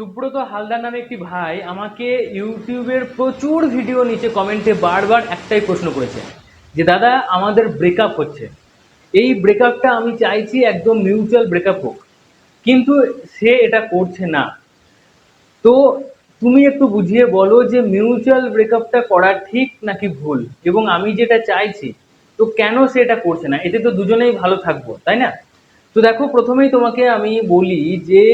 সুব্রত হালদার নামে একটি ভাই আমাকে ইউটিউবের প্রচুর ভিডিও নিচে কমেন্টে বারবার একটাই প্রশ্ন করেছে, যে দাদা আমাদের ব্রেকআপ হচ্ছে। এই ব্রেকআপটা আমি চাইছি একদম মিউচুয়াল ব্রেকআপ হোক, কিন্তু সে এটা করছে না। তো তুমি একটু বুঝিয়ে বলো যে মিউচুয়াল ব্রেকআপটা করা ঠিক নাকি ভুল? এবং আমি যেটা চাইছি, তো কেন সে এটা করছে না? এতে তো দুজনেই ভালো থাকব, তাই না? তো দেখো, প্রথমেই তোমাকে আমি বলি যে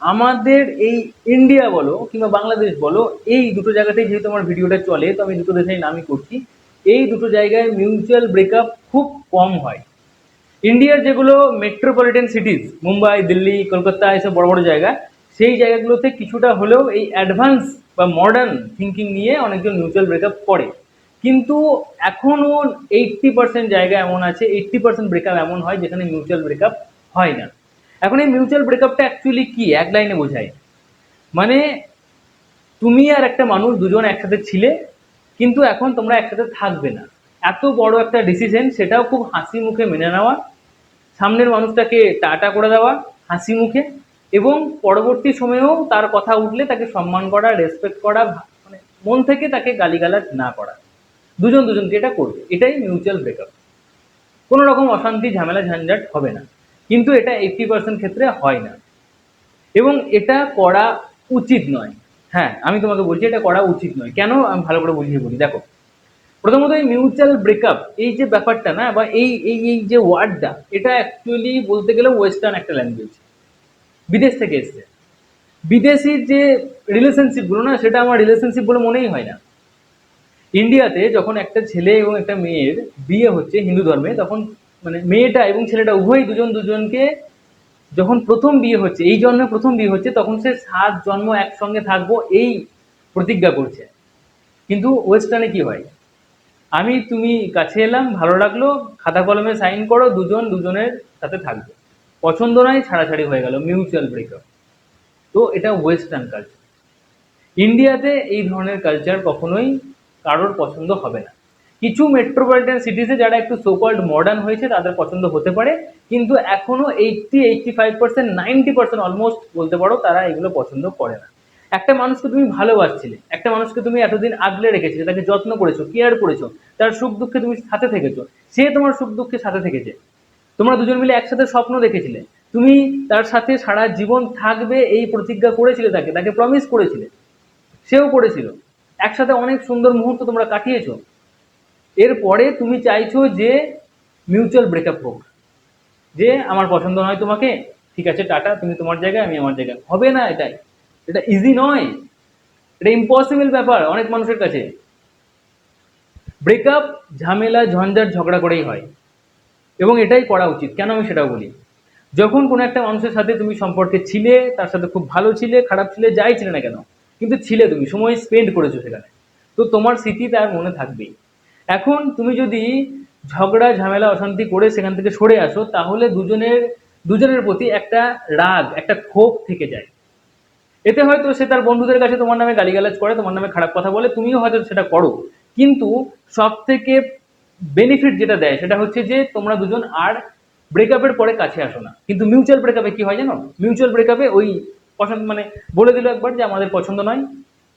আমাদের এই ইন্ডিয়া বলো কিংবা বাংলাদেশ বলো, এই দুটো জায়গাতেই যেহেতু আমার ভিডিওটা চলে, তো আমি দুটো দেশেই নামই করছি। এই দুটো জায়গায় মিউচুয়াল ব্রেকআপ খুব কম হয়। ইন্ডিয়ার যেগুলো মেট্রোপলিটন সিটিজ মুম্বাই, দিল্লি, কলকাতা এসব বড় বড় জায়গা, সেই জায়গাগুলোতে কিছুটা হলেও এই অ্যাডভান্স বা মডার্ন থিঙ্কিং নিয়ে অনেকজন মিউচুয়াল ব্রেকআপ করে। কিন্তু এখনও এইট্টি পার্সেন্ট জায়গা এমন আছে এইট্টি পার্সেন্ট ব্রেকআপ এমন হয় যেখানে মিউচুয়াল ব্রেকআপ হয় না। এখন এই মিউচুয়াল ব্রেকআপটা অ্যাকচুয়ালি কি? এক লাইনে বোঝায়। মানে তুমি আর একটা মানুষ দুজন একসাথে ছিলে, কিন্তু এখন তোমরা একসাথে থাকবে না। এত বড় একটা ডিসিশন সেটাও খুব হাসি মুখে মেনে নেওয়া, সামনের মানুষটাকে টাটা করে দেওয়া হাসি মুখে, এবং পরবর্তী সময়েও তার কথা উঠলে তাকে সম্মান করা রেসপেক্ট করা মানে মন থেকে তাকে গালিগালাজ না করা। দুজন দুজনকে এটা করবে। এটাই মিউচুয়াল ব্রেকআপ কোনো রকম অশান্তি, ঝামেলা, ঝঞ্ঝাট হবে না। কিন্তু এটা এইটটি পার্সেন্ট ক্ষেত্রে হয় না। এবং এটা করা উচিত নয়। হ্যাঁ আমি তোমাকে বলছি এটা করা উচিত নয়। কেন আমি ভালো করে বুঝিয়ে বলি? দেখো, প্রথমত এই মিউচুয়াল ব্রেকআপ এই যে ব্যাপারটা না, বা এই এই এই যে ওয়ার্ডটা এটা অ্যাকচুয়ালি বলতে গেলে ওয়েস্টার্ন একটা ল্যাঙ্গুয়েজ বিদেশ থেকে এসছে। বিদেশির যে রিলেশনশিপগুলো না, সেটা আমার রিলেশনশিপ বলে মনেই হয় না। ইন্ডিয়াতে যখন একটা ছেলে এবং একটা মেয়ের বিয়ে হচ্ছে হিন্দু ধর্মে, তখন মানে মেয়েটা এবং ছেলেটা উভয়ই দুজন দুজনকে যখন প্রথম বিয়ে হচ্ছে, এই জন্মে প্রথম বিয়ে হচ্ছে, তখন সে সাত জন্ম একসঙ্গে থাকব এই প্রতিজ্ঞা করছে। কিন্তু ওয়েস্টার্নে কি হয়? আমি তুমি কাছে এলাম, ভালো লাগল, খাতা কলমে সাইন করো, দুজন দুজনের সাথে থাকবে। পছন্দ নয়, ছাড়াছাড়ি হয়ে গেল, মিউচুয়াল ব্রেকআপ। তো এটা ওয়েস্টার্ন কালচার। ইন্ডিয়াতে এই ধরনের কালচার কখনোই কারোর পছন্দ হবে না। কিছু মেট্রোপলিটন সিটিসে যারা একটু সোকল্ড মডার্ন হয়েছে, তাদের পছন্দ হতে পারে। কিন্তু এখনও eighty eighty five percent ninety percent almost বলতে পারো, তারা এগুলো পছন্দ করে না। একটা মানুষকে তুমি ভালোবাসছিলে, একটা মানুষকে তুমি এতদিন আগলে রেখেছিলে, তাকে যত্ন করেছ কেয়ার করেছ, তার সুখ দুঃখে তুমি সাথে থেকেছো, সে তোমার সুখ দুঃখে সাথে থেকেছে। তোমরা দুজন মিলে একসাথে স্বপ্ন দেখেছিলে। তুমি তার সাথে সারা জীবন থাকবে, এই প্রতিজ্ঞা করেছিলে তাকে তাকে প্রমিস করেছিলে। সেও করেছিল। একসাথে অনেক সুন্দর মুহূর্ত তোমরা কাটিয়েছো। এরপরে তুমি চাইছো যে মিউচুয়াল ব্রেকআপ হোক। যে আমার পছন্দ নয় তোমাকে, ঠিক আছে, টাটা, তুমি তোমার জায়গায়, আমি আমার জায়গায়। হবে না এটাই। এটা ইজি নয়। এটা ইম্পসিবল ব্যাপার অনেক মানুষের কাছে। ব্রেকআপ ঝামেলা, ঝঞ্ঝাট, ঝগড়া করেই হয়। এবং এটাই করা উচিত। কেন আমি সেটাও বলি? যখন কোনো একটা মানুষের সাথে তুমি সম্পর্কে ছিলে, তার সাথে খুব ভালো ছিলে, খারাপ ছিলে, যাই ছিলে না কেন, কিন্তু ছিলে তুমি, সময় স্পেন্ড করেছ সেখানে। তো তোমার স্মৃতি তার মনে থাকবেই। এখন তুমি যদি ঝগড়া, ঝামেলা, অশান্তি করে সেখান থেকে সরে আসো, তাহলে দুজনের দুজনের প্রতি একটা রাগ, একটা ক্ষোভ থেকে যায়। এতে হয়তো সে তার বন্ধুদের কাছে তোমার নামে গালিগালাজ করে, তোমার নামে খারাপ কথা বলে, তুমিও হয়তো সেটা করো। কিন্তু সব থেকে বেনিফিট যেটা দেয়, সেটা হচ্ছে যে তোমরা দুজন আর ব্রেকআপের পরে কাছে আসো না। কিন্তু মিউচুয়াল ব্রেকআপে কি হয় জানো? মিউচুয়াল ব্রেকআপে ওই পছন্দ মানে বলে দিল একবার যে আমাদের পছন্দ নয়।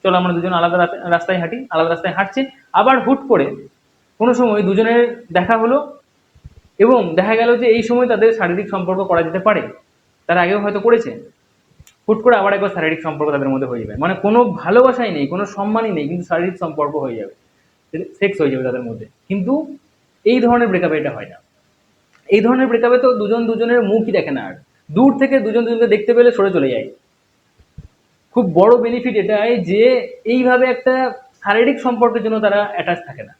চলো আমরা দুজন আলাদা রাস্তা- রাস্তায় হাঁটি, আলাদা রাস্তায় হাঁটছি। আবার হুট করে কোনো সময় দুজনের দেখা হলো এবং দেখা গেল যে এই সময় তাদের শারীরিক সম্পর্ক করা যেতে পারে। তার আগেও হয়তো করেছে। হুট করে আবার একবার শারীরিক সম্পর্ক তাদের মধ্যে হয়ে যাবে। মানে কোনো ভালোবাসাই নেই, কোনো সম্মানই নেই, কিন্তু শারীরিক সম্পর্ক হয়ে যাবে। সেক্স হয়ে যাবে তাদের মধ্যে। কিন্তু এই ধরনের ব্রেকআপে এটা হয় না। এই ধরনের ব্রেকআপে তো দুজন দুজনের মুখই দেখে না আর। দূর থেকে দুজন দুজনকে দেখতে পেলে সরে চলে যায়। খুব বড় বেনিফিট এটাই যে এইভাবে একটা শারীরিক সম্পর্কের জন্য তারা অ্যাটাচ থাকে না।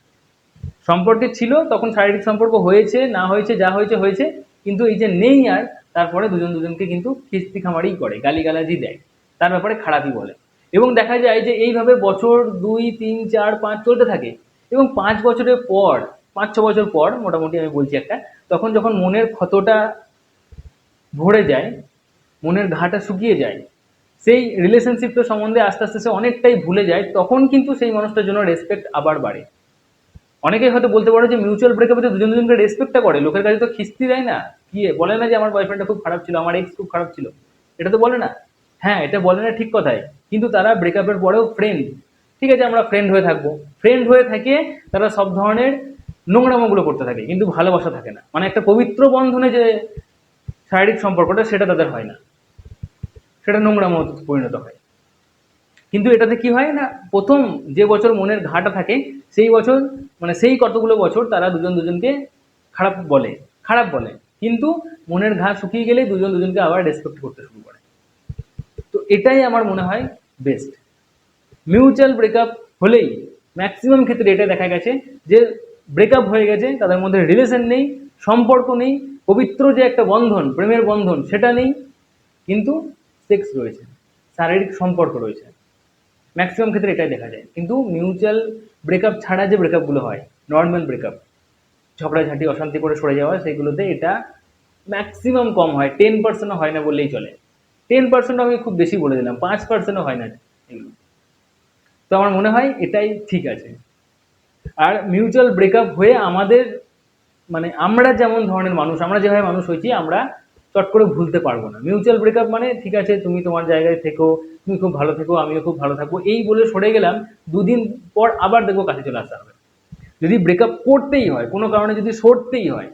সম্পর্কে ছিল, তখন শারীরিক সম্পর্ক হয়েছে, না হয়েছে, যা হয়েছে হয়েছে, কিন্তু এই যে নেই আর, তারপরে দুজন দুজনকে কিন্তু খিস্তি খামারি করে, গালিগালাজি দেয়, তার ব্যাপারে খারাপই বলে। এবং দেখা যায় যে এইভাবে বছর দুই, তিন, চার, পাঁচ চলতে থাকে, এবং পাঁচ বছরের পর, পাঁচ, ছ বছর পর, মোটামুটি আমি বলছি একটা, তখন যখন মনের ক্ষতটা ভরে যায়, মনের ঘাটা শুকিয়ে যায়, সেই রিলেশনশিপটা সম্বন্ধে আস্তে আস্তে সে অনেকটাই ভুলে যায়, তখন কিন্তু সেই মানুষটার জন্য রেসপেক্ট আবার বাড়ে। অনেকেই হয়তো বলতে পারো যে মিউচুয়াল ব্রেকআপে তো দুজন দুজনকে রেসপেক্টটা করে, লোকের কাছে তো খিস্তি দেয় না। কি বলে না যে আমার বয়ফ্রেন্ডটা খুব খারাপ ছিল, আমার এক্স খুব খারাপ ছিল। এটা তো বলে না। হ্যাঁ এটা বলে না ঠিক কথাই। কিন্তু তারা ব্রেকআপের পরেও ফ্রেন্ড ঠিক আছে, আমরা ফ্রেন্ড হয়ে থাকব। ফ্রেন্ড হয়ে থাকে তারা সব ধরনের নোংরামোগুলো করতে থাকে, কিন্তু ভালোবাসা থাকে না। মানে একটা পবিত্র বন্ধনে যে শারীরিক সম্পর্কটা, সেটা তাদের হয় না। সেটা নোংরামো পরিণত হয়। কিন্তু এটাতে কি হয় না, প্রথম যে বছর মনের ঘাটা থাকে, সেই বছর মানে সেই কতগুলো বছর তারা দুজন দুজনকে খারাপ বলে খারাপ বলে। কিন্তু মনের ঘা শুকিয়ে গেলে দুজন দুজনকে আবার রেসপেক্ট করতে শুরু করে। তো এটাই আমার মনে হয় বেস্ট মিউচুয়াল ব্রেকআপ হলেই ম্যাক্সিমাম ক্ষেত্রে এটা দেখা গেছে যে ব্রেকআপ হয়ে গেছে, তাদের মধ্যে রিলেশন নেই, সম্পর্ক নেই, পবিত্র যে একটা বন্ধন, প্রেমের বন্ধন, সেটা নেই, কিন্তু সেক্স রয়েছে, শারীরিক সম্পর্ক রয়েছে। ম্যাক্সিমাম ক্ষেত্রে এটাই দেখা যায়। কিন্তু মিউচুয়াল ব্রেকআপ ছাড়া যে ব্রেকআপগুলো হয় নর্মাল ব্রেকআপ ঝগড়াঝাটি অশান্তি করে সরে যাওয়া, সেগুলোতে এটা ম্যাক্সিমাম কম হয়। টেন পার্সেন্টও হয় না বললেই চলে। টেন পার্সেন্ট আমি খুব বেশি বলে দিলাম, পাঁচ পার্সেন্টও হয় না। এগুলো তো আমার মনে হয় এটাই ঠিক আছে। আর মিউচুয়াল ব্রেকআপ হয়ে আমাদের মানে আমরা যেমন ধরনের মানুষ, আমরা যেভাবে মানুষ হয়েছি, আমরা চট করে ভুলতে পারব না। মিউচুয়াল ব্রেকআপ মানে ঠিক আছে, তুমি তোমার জায়গায় থেকো, তুমি খুব ভালো থেকো, আমিও খুব ভালো থাকব, এই বলে সরে গেলাম, দুদিন পর আবার দেখব কাছে চলে আসতে হবে। যদি ব্রেকআপ করতেই হয়, কোনো কারণে যদি সরতেই হয়,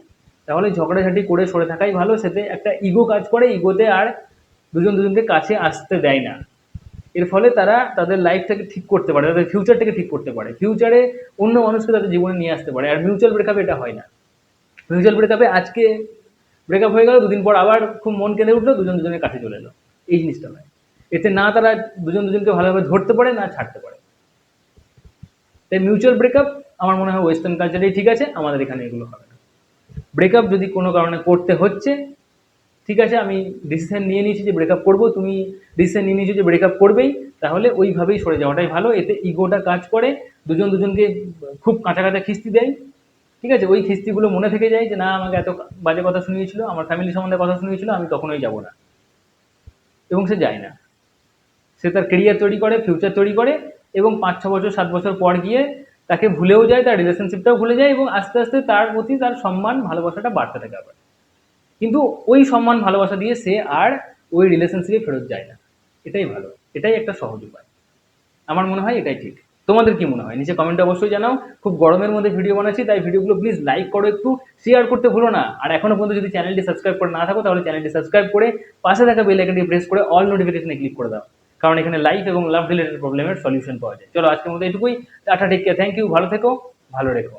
তাহলে ঝগড়াঝাটি করে সরে থাকাই ভালো, সেতে একটা ইগো কাজ করে ইগোতে আর দুজন দুজনকে কাছে আসতে দেয় না। এর ফলে তারা তাদের লাইফটাকে ঠিক করতে পারে, তাদের ফিউচারটাকে ঠিক করতে পারে। ফিউচারে অন্য মানুষকে তাদের জীবনে নিয়ে আসতে পারে, আর মিউচুয়াল ব্রেকআপ এটা হয় না। মিউচুয়াল ব্রেকআপে আজকে ব্রেকআপ হয়ে গেল, দুদিন পর আবার খুব মন কেঁদে উঠল, দুজন দুজনের কাছে চলে এলো। এই জিনিসটা নয়। এতে না তারা দুজন দুজনকে ভালোভাবে ধরতে পারে, না ছাড়তে পারে। তাই মিউচুয়াল ব্রেকআপ আমার মনে হয় ওয়েস্টার্ন কালচারেই ঠিক আছে, আমাদের এখানে এগুলো হবে না। ব্রেকআপ যদি কোনো কারণে করতে হচ্ছে, ঠিক আছে, আমি ডিসিশন নিয়ে নিয়েছি যে ব্রেকআপ করব, তুমি ডিসিশন নিয়ে নিয়েছো যে ব্রেকআপ করবেই, তাহলে ওইভাবেই সরে যাওয়াটাই ভালো। এতে ইগোটা কাজ করে, দুজন দুজনকে খুব কাঁচা কাঁচা খিস্তি দেয় ঠিক আছে? ওই খিস্তিগুলো মনে থেকে যায় যে, না, আমাকে এত বাজে কথা শুনিয়েছিল, আমার ফ্যামিলি সম্বন্ধে কথা শুনিয়েছিল, আমি তখনই যাব না। এবং সে যায় না। সে তার কেরিয়ার তৈরি করে ফিউচার তৈরি করে এবং পাঁচ ছ বছর, সাত বছর পর গিয়ে তাকে ভুলেও যায়, তার রিলেশনশিপটাও ভুলে যায় এবং আস্তে আস্তে তার প্রতি তার সম্মান, ভালোবাসাটা বাড়তে থাকে আবার। কিন্তু ওই সম্মান, ভালোবাসা দিয়ে সে আর ওই রিলেশনশিপে ফেরত যায় না। এটাই ভালো। এটাই একটা সহজ উপায়। আমার মনে হয় এটাই ঠিক। তোমাদের কি মনে হয়? নিচে কমেন্টে অবশ্যই জানাও। খুব গরমের মধ্যে ভিডিও বানাচ্ছি, তাই ভিডিওগুলো প্লিজ লাইক করো একটু শেয়ার করতে ভুলো না। আর এখনও পর্যন্ত যদি চ্যানেলটি সাবস্ক্রাইব করে না থাকো, তাহলে চ্যানেলটি সাবস্ক্রাইব করে পাশে থাকা বেল আইকনটি প্রেস করে অল নোটিফিকেশনে ক্লিক করে দাও। কারণ এখানে লাইফ এবং লাভ রিলেটেড প্রবলেমের সলিউশন পাওয়া যায়। চলো আজকের মধ্যে এটুকুই। Tata take care thank you ভালো থেকো, ভালো রেখো।